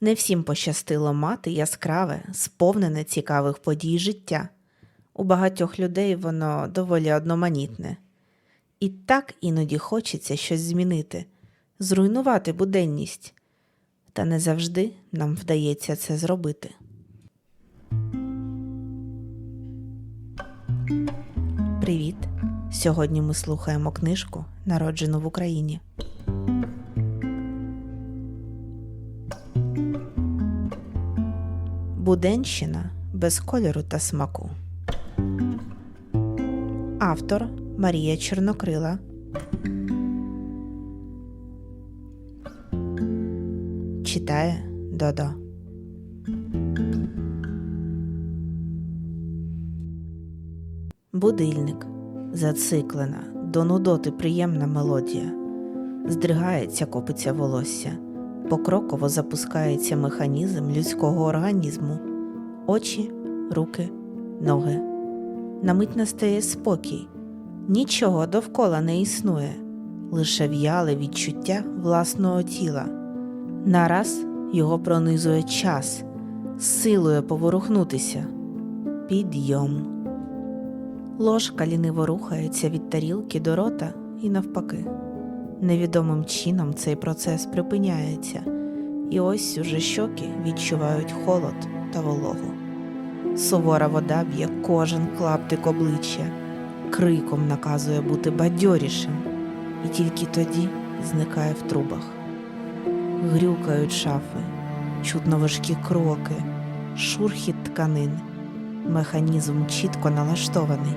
Не всім пощастило мати яскраве, сповнене цікавих подій життя. У багатьох людей воно доволі одноманітне. І так іноді хочеться щось змінити, зруйнувати буденність. Та не завжди нам вдається це зробити. Привіт! Сьогодні ми слухаємо книжку Народжену в Україні. Буденщина без кольору та смаку. Автор Марія Чорнокрила. Читає Додо. Будильник. Зациклена, до нудоти приємна мелодія. Здригається, копиться волосся. Покроково запускається механізм людського організму. Очі, руки, ноги. На мить настає спокій. Нічого довкола не існує, лише в'яле відчуття власного тіла. Нараз його пронизує час, силує поворухнутися. Підйом. Ложка ліниво рухається від тарілки до рота і навпаки. Невідомим чином цей процес припиняється, і ось уже щоки відчувають холод та вологу. Сувора вода б'є кожен клаптик обличчя, криком наказує бути бадьорішим, і тільки тоді зникає в трубах. Грюкають шафи, чутно важкі кроки, шурхіт тканин. Механізм чітко налаштований,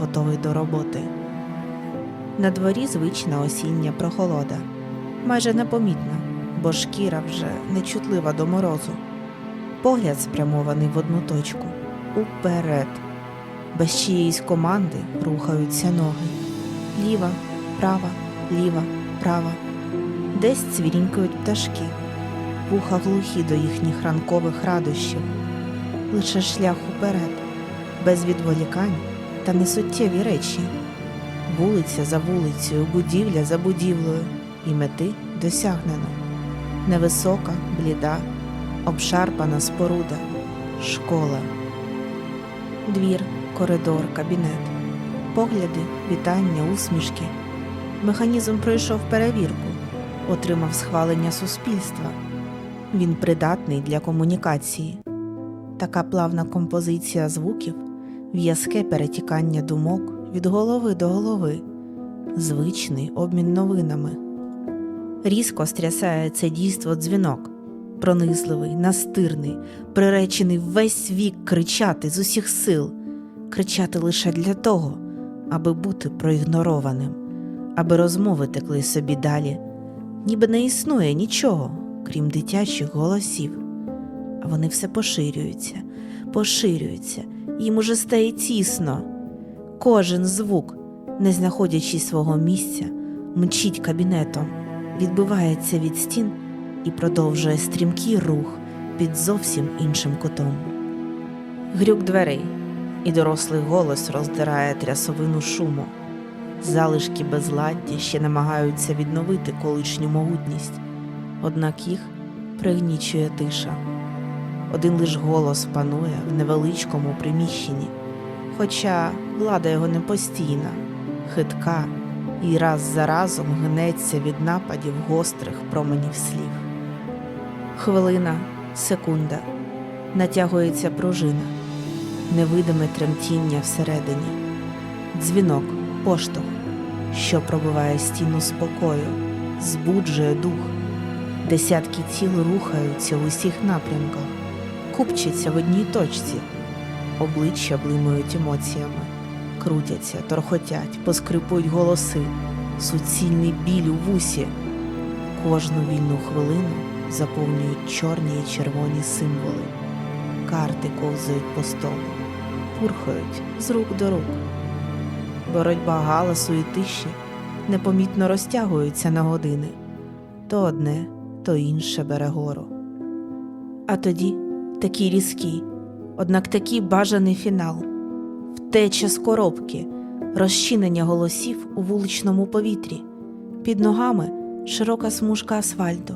готовий до роботи. На дворі звична осіння прохолода, майже непомітна, бо шкіра вже нечутлива до морозу. Погляд спрямований в одну точку уперед. Без чиєїсь команди рухаються ноги. Ліва, права, ліва, права. Десь цвірінькають пташки, вуха глухі до їхніх ранкових радощів лише шлях уперед, без відволікань та несуттєві речі, вулиця за вулицею, будівля за будівлею, і мети досягнено. Невисока, бліда, обшарпана споруда, школа, двір, коридор, кабінет, погляди, вітання, усмішки. Механізм пройшов перевірку, отримав схвалення суспільства. Він придатний для комунікації. Така плавна композиція звуків, в'язке перетікання думок від голови до голови, звичний обмін новинами. Різко стрясає це дійство дзвінок, пронизливий, настирний, приречений весь вік кричати з усіх сил, кричати лише для того, аби бути проігнорованим, аби розмови текли собі далі, ніби не існує нічого, крім дитячих голосів. А вони все поширюються, поширюються, їм уже стає тісно. Кожен звук, не знаходячи свого місця, мчить кабінетом, відбивається від стін і продовжує стрімкий рух під зовсім іншим кутом. Грюк дверей, і дорослий голос роздирає трясовину шуму. Залишки безладдя ще намагаються відновити колишню могутність, однак їх пригнічує тиша. Один лиш голос панує в невеличкому приміщенні, хоча влада його не постійна, хитка і раз за разом гнеться від нападів гострих променів слів. Хвилина, секунда, натягується пружина, невидиме тремтіння всередині, дзвінок, поштовх, що пробиває стіну спокою, збуджує дух. Десятки тіл рухаються в усіх напрямках. Купчаться в одній точці, обличчя блимають емоціями, крутяться, торхотять, поскрипують голоси, суцільний біль у вусі. Кожну вільну хвилину заповнюють чорні і червоні символи, карти ковзають по столу, пурхають з рук до рук. Боротьба галасу і тиші непомітно розтягується на години то одне, то інше бере гору. А тоді такий різкий, однак такий бажаний фінал, втеча з коробки, розчинення голосів у вуличному повітрі, під ногами широка смужка асфальту,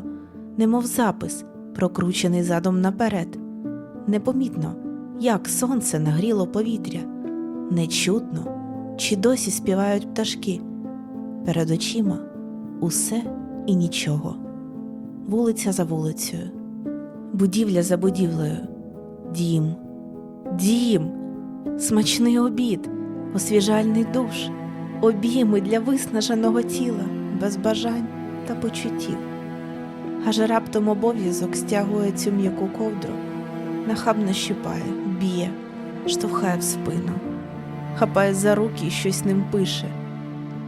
немов запис, прокручений задом наперед. Непомітно, як сонце нагріло повітря, нечутно, чи досі співають пташки. Перед очима усе і нічого. Вулиця за вулицею, будівля за будівлею, дім, дім, смачний обід, освіжальний душ, обійми для виснаженого тіла, без бажань та почуттів. Аж раптом обов'язок стягує цю м'яку ковдру, нахабно щипає, б'є, штовхає в спину, хапає за руки і щось ним пише.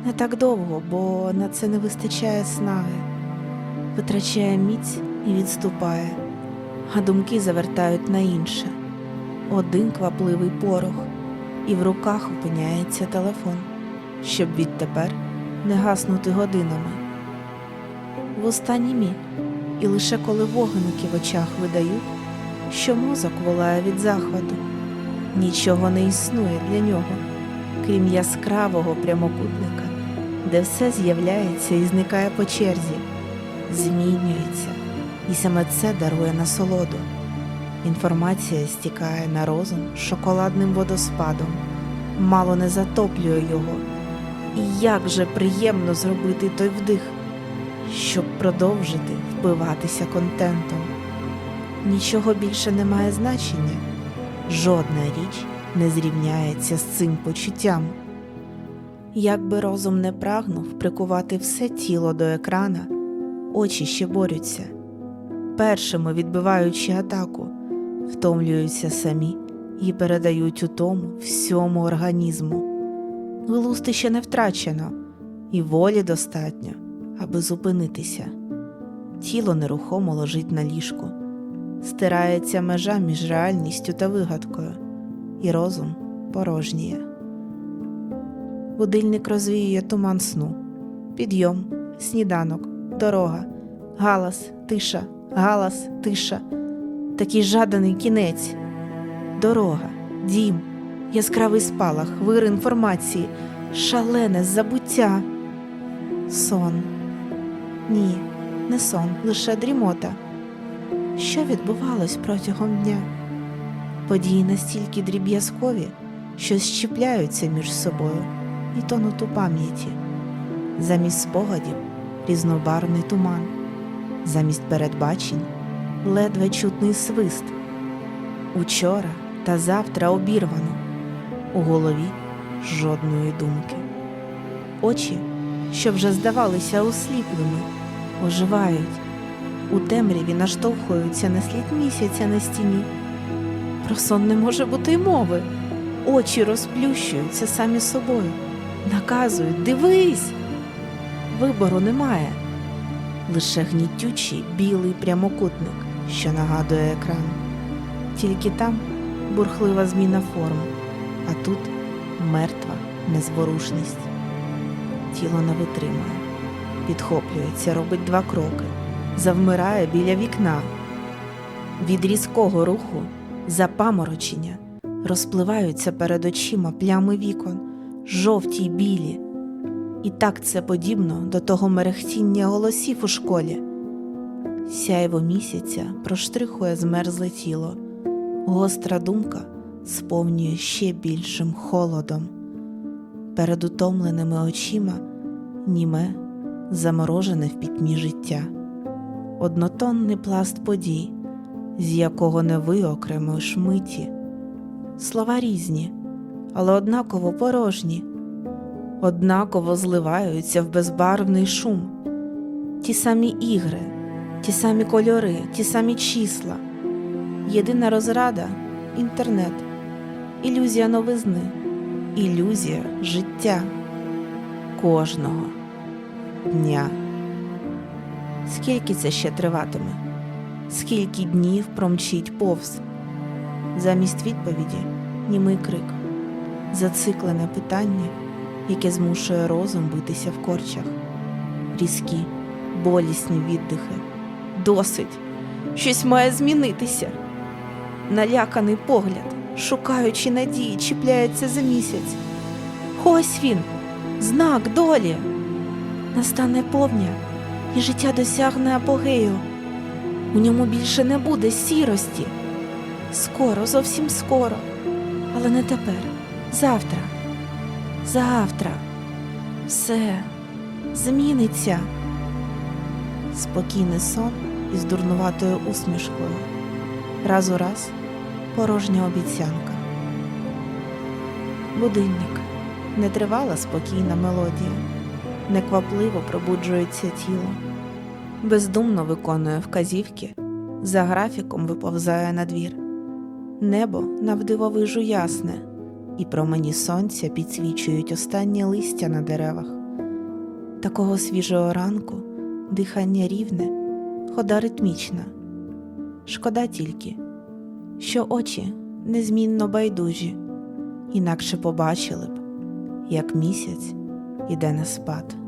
Не так довго, бо на це не вистачає снаги, витрачає міць і відступає, а думки завертають на інше. Один квапливий порох, і в руках опиняється телефон, щоб відтепер не гаснути годинами. В останній міг, і лише коли вогники в очах видають, що мозок волає від захвату, нічого не існує для нього, крім яскравого прямокутника, де все з'являється і зникає по черзі, змінюється, і саме це дарує насолоду. Інформація стікає на розум шоколадним водоспадом, мало не затоплює його. І як же приємно зробити той вдих, щоб продовжити впиватися контентом. Нічого більше не має значення, жодна річ не зрівняється з цим почуттям. Як би розум не прагнув прикувати все тіло до екрана, очі ще борються, першими відбиваючи атаку, втомлюються самі і передають утому всьому організму. Глузди ще не втрачено, і волі достатньо, аби зупинитися. Тіло нерухомо лежить на ліжку, стирається межа між реальністю та вигадкою, і розум порожніє. Будильник розвіює туман сну, підйом, сніданок, дорога, галас, тиша, галас, тиша, такий жаданий кінець, дорога, дім, яскравий спалах, вир інформації, шалене забуття, сон. Ні, не сон, лише дрімота. Що відбувалось протягом дня? Події настільки дріб'язкові, що щіпляються між собою і тонуть у пам'яті. Замість спогадів різнобарвний туман, замість передбачень ледве чутний свист. Учора та завтра обірвано, у голові жодної думки. Очі, що вже здавалися осліплими, оживають, у темряві наштовхуються на слід місяця на стіні. Про сон не може бути й мови. Очі розплющуються самі собою, наказують дивись. Вибору немає. Лише гнітючий білий прямокутник, що нагадує екран. Тільки там бурхлива зміна форм, а тут мертва незворушність. Тіло не витримує, підхоплюється, робить два кроки, завмирає біля вікна. Від різкого руху запаморочення розпливаються перед очима плями вікон, жовті й білі. І так це подібно до того мерехтіння голосів у школі. Сяйво місяця проштрихує змерзле тіло, гостра думка сповнює ще більшим холодом. Перед утомленими очима німе, заморожене в пітьмі життя, однотонний пласт подій, з якого не виокремуєш миті. Слова різні, але однаково порожні, однаково зливаються в безбарвний шум. Ті самі ігри, ті самі кольори, ті самі числа. Єдина розрада інтернет, ілюзія новизни, ілюзія життя кожного дня. Скільки це ще триватиме? Скільки днів промчить повз? Замість відповіді німий крик, зациклене питання, яке змушує розум битися в корчах, різкі, болісні віддихи. Досить, щось має змінитися. Наляканий погляд, шукаючи надії, чіпляється за місяць. Ось він, знак долі. Настане повня, і життя досягне апогею. У ньому більше не буде сірості. Скоро, зовсім скоро. Але не тепер. Завтра. Завтра. Все зміниться. Спокійний сон із дурнуватою усмішкою. Раз у раз порожня обіцянка. Будильник нетривала спокійна мелодія, неквапливо пробуджується тіло, бездумно виконує вказівки, за графіком виповзає на двір. Небо навдивовижу ясне, і промені сонця підсвічують останнє листя на деревах. Такого свіжого ранку дихання рівне, хода ритмічна. Шкода тільки, що очі незмінно байдужі, інакше побачили б, як місяць іде на спад.